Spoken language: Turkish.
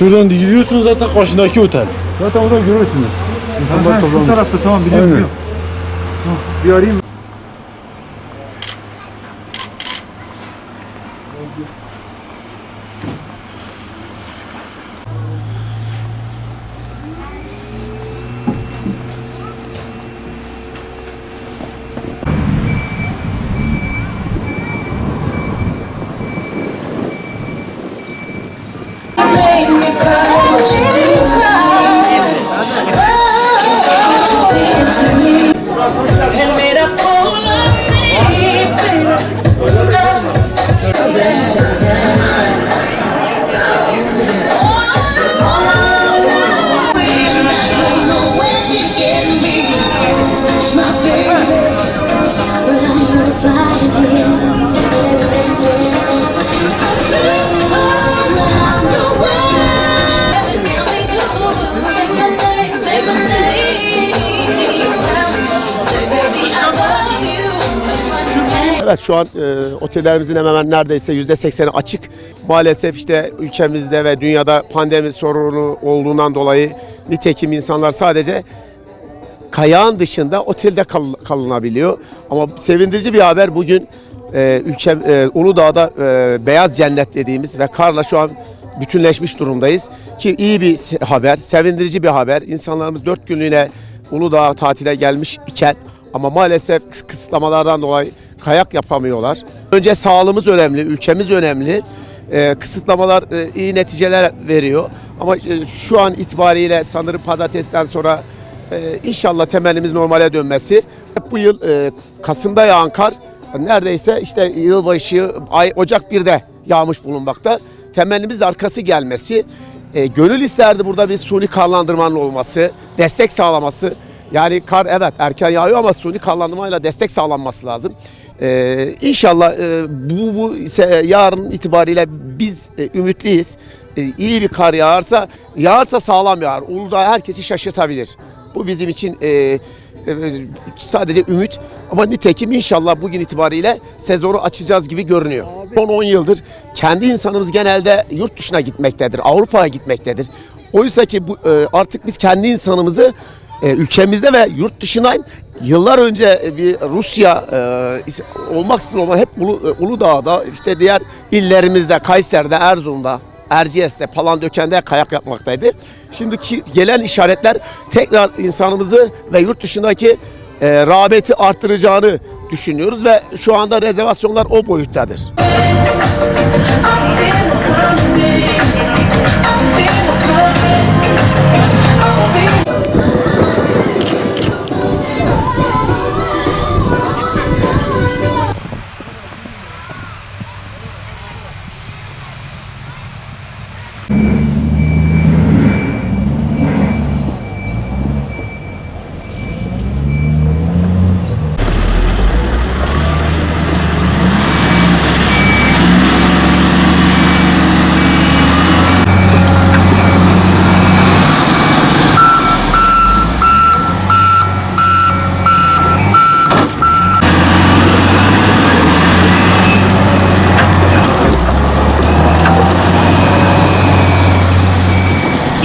Şuradan gidiyorsunuz zaten karşındaki otel. Zaten oradan görürsünüz. İnsanlar Ha, şu toplanmış. tarafta tamam biliyorum Aynen. biliyorum. Tamam bir arayayım. to me. Evet şu an e, otellerimizin hemen hemen neredeyse yüzde sekseni açık. Maalesef işte ülkemizde ve dünyada pandemi sorunu olduğundan dolayı nitekim insanlar sadece kayağın dışında otelde kal- kalınabiliyor. Ama sevindirici bir haber bugün e, ülkem e, Uludağ'da e, beyaz cennet dediğimiz ve karla şu an bütünleşmiş durumdayız. Ki iyi bir haber, sevindirici bir haber. İnsanlarımız dört günlüğüne Uludağ tatile gelmiş iken ama maalesef kıs- kısıtlamalardan dolayı kayak yapamıyorlar. Önce sağlığımız önemli, ülkemiz önemli. E, kısıtlamalar e, iyi neticeler veriyor. Ama e, şu an itibariyle sanırım pazartesiden sonra ee, inşallah temennimiz normale dönmesi. Bu yıl e, Kasım'da yağan kar neredeyse işte yılbaşı ay Ocak 1'de yağmış bulunmakta. Temennimiz arkası gelmesi. E, gönül isterdi burada bir suni karlandırmanın olması, destek sağlaması. Yani kar evet erken yağıyor ama suni karlandırmayla destek sağlanması lazım. Ee, inşallah e, bu, bu ise yarın itibariyle biz e, ümitliyiz. E, iyi bir kar yağarsa, yağarsa sağlam yağar. Uludağ herkesi şaşırtabilir. Bu bizim için e, e, sadece ümit ama nitekim inşallah bugün itibariyle sezonu açacağız gibi görünüyor. Son 10 yıldır kendi insanımız genelde yurt dışına gitmektedir, Avrupa'ya gitmektedir. Oysa ki bu, e, artık biz kendi insanımızı e, ülkemizde ve yurt dışından yıllar önce bir Rusya e, olmaksızın olma hep Ulu, e, Uludağ'da işte diğer illerimizde Kayseri'de, Erzurum'da, Erciyes'te, Palandöken'de kayak yapmaktaydı. Şimdiki gelen işaretler tekrar insanımızı ve yurt dışındaki e, rağbeti arttıracağını düşünüyoruz ve şu anda rezervasyonlar o boyuttadır.